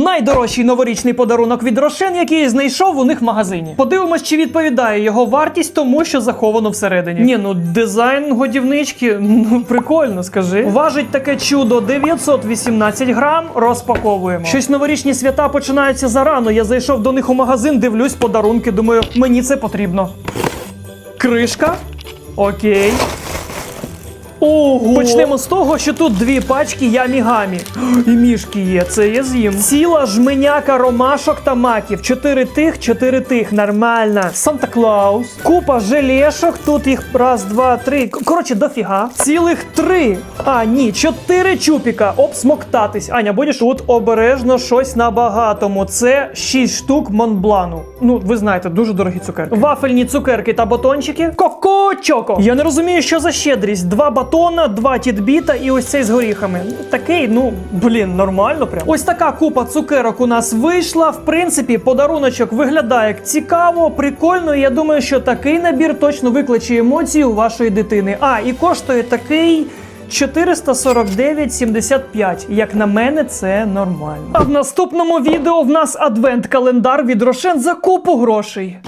Найдорожчий новорічний подарунок від Рошен, який знайшов у них в магазині. Подивимось, чи відповідає його вартість тому, що заховано всередині. Ні, ну дизайн годівнички, ну прикольно, скажи. Важить таке чудо 918 грам. Розпаковуємо. Щось новорічні свята починаються зарано. Я зайшов до них у магазин, дивлюсь подарунки. Думаю, мені це потрібно. Кришка. Окей. Ого! Почнемо з того, що тут дві пачки ямі-гамі. І мішки є, це я з'їм. Ціла жменяка ромашок та маків. Чотири тих, чотири тих. Нормально. Санта Клаус. Купа желешок. Тут їх раз, два, три. Коротше, дофіга. Цілих три. А, ні, чотири чупіка. Обсмоктатись. Аня, будеш тут обережно щось на багатому. Це шість штук Монблану. Ну, ви знаєте, дуже дорогі цукерки. Вафельні цукерки та батончики. Коко Чоко. Я не розумію, що за щедрість. Два батона, два тітбіта і ось цей з горіхами. Ну, Такий, ну блін, нормально прям. Ось така купа цукерок у нас вийшла. В принципі, подаруночок виглядає як цікаво, прикольно. Я думаю, що такий набір точно викличе емоції у вашої дитини. А, і коштує такий. 449,75. Як на мене, це нормально. А в наступному відео в нас адвент-календар від Рошен за купу грошей.